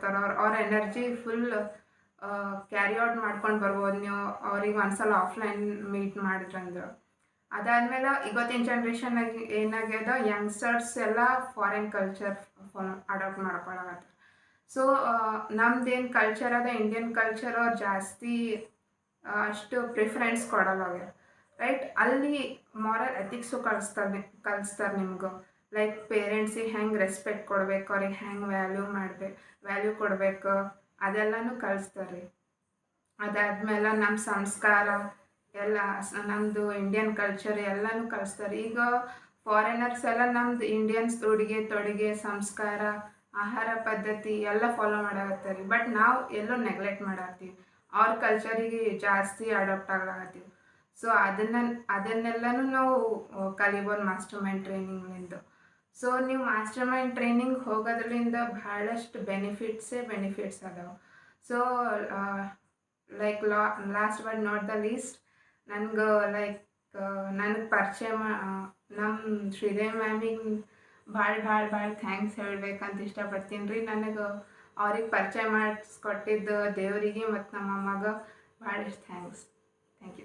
ಕೊಡ್ತಾರೆ ಅವ್ರು ಅವ್ರ ಎನರ್ಜಿ ಫುಲ್ ಕ್ಯಾರಿ ಔಟ್ ಮಾಡ್ಕೊಂಡು ಬರ್ಬೋದು. ನೀವು ಅವ್ರಿಗೆ ಒಂದ್ಸಲ ಆಫ್ಲೈನ್ ಮೀಟ್ ಮಾಡಿದ್ರಂದ್ರೆ. ಅದಾದಮೇಲೆ ಇವತ್ತಿನ ಜನ್ರೇಷನ್ ಏನಾಗ್ಯದ ಯಂಗ್ಸ್ಟರ್ಸ್ ಎಲ್ಲ ಫಾರಿನ್ ಕಲ್ಚರ್ ಫಾಲೋ ಅಡಾಪ್ಟ್ ಮಾಡ್ಕೊಳಕತ್ತ ಸೊ ನಮ್ದೇನು ಕಲ್ಚರ್ ಅದ ಇಂಡಿಯನ್ ಕಲ್ಚರ್ ಅವ್ರು ಜಾಸ್ತಿ ಅಷ್ಟು ಪ್ರಿಫರೆನ್ಸ್ ಕೊಡಲ್ಲ ರೈಟ್ ಅಲ್ಲಿ ಮಾರಲ್ ಎಥಿಕ್ಸು ಕಲಿಸ್ತಾರೆ ಕಲಿಸ್ತಾರೆ ನಿಮ್ಗೆ. ಲೈಕ್ ಪೇರೆಂಟ್ಸಿಗೆ ಹೆಂಗೆ ರೆಸ್ಪೆಕ್ಟ್ ಕೊಡ್ಬೇಕು, ಅವ್ರಿಗೆ ಹೆಂಗೆ ವ್ಯಾಲ್ಯೂ ಮಾಡ್ಬೇಕು ವ್ಯಾಲ್ಯೂ ಕೊಡಬೇಕು, ಅದೆಲ್ಲನೂ ಕಲಿಸ್ತಾರೆ. ಅದಾದ್ಮೇಲೆ ನಮ್ಮ ಸಂಸ್ಕಾರ, ಎಲ್ಲ ನಮ್ಮದು ಇಂಡಿಯನ್ ಕಲ್ಚರ್ ಎಲ್ಲನೂ ಕಲಿಸ್ತಾರೆ. ಈಗ ಫಾರಿನರ್ಸ್ ಎಲ್ಲ ನಮ್ದು ಇಂಡಿಯನ್ಸ್ ಉಡುಗೆ, ತೊಡುಗೆ, ಸಂಸ್ಕಾರ, ಆಹಾರ ಪದ್ಧತಿ ಎಲ್ಲ ಫಾಲೋ ಮಾಡಾಕತ್ತಾರೆ. ಬಟ್ ನಾವು ಎಲ್ಲೋ ನೆಗ್ಲೆಕ್ಟ್ ಮಾಡತ್ತೀವಿ ಅವ್ರ ಕಲ್ಚರಿಗೆ ಜಾಸ್ತಿ ಅಡಾಪ್ಟ್ ಆಗ್ಲಾಗತ್ತೀವಿ ಸೊ ಅದನ್ನ, ಅದನ್ನೆಲ್ಲನೂ ನಾವು, ಕಲಿಬೋದು ಮಾಸ್ಟರ್ ಮೈಂಡ್ ಟ್ರೈನಿಂಗ್ಲಿಂದ ಸೊ ನೀವು ಮಾಸ್ಟರ್ ಮೈಂಡ್ ಟ್ರೈನಿಂಗ್ ಹೋಗೋದ್ರಿಂದ ಭಾಳಷ್ಟು ಬೆನಿಫಿಟ್ಸೇ ಬೆನಿಫಿಟ್ಸ್ ಅದಾವೆ. So like law last but not the least ನನಗೆ ಲೈಕ್ ನನಗೆ ಪರಿಚಯ ಮಾ ನಮ್ಮ ಶ್ರೀದೇವಿ ಮ್ಯಾಮಿಗೆ ಭಾಳ ಭಾಳ ಭಾಳ ಥ್ಯಾಂಕ್ಸ್ ಹೇಳ್ಬೇಕಂತ ಇಷ್ಟಪಡ್ತೀನಿ ರೀ. ನನಗೆ ಅವ್ರಿಗೆ ಪರಿಚಯ ಮಾಡಿಸ್ಕೊಟ್ಟಿದ್ದು ದೇವರಿಗೆ ಮತ್ತು ನಮ್ಮ ಅಮ್ಮಗೆ ಭಾಳಷ್ಟು ಥ್ಯಾಂಕ್ಸ್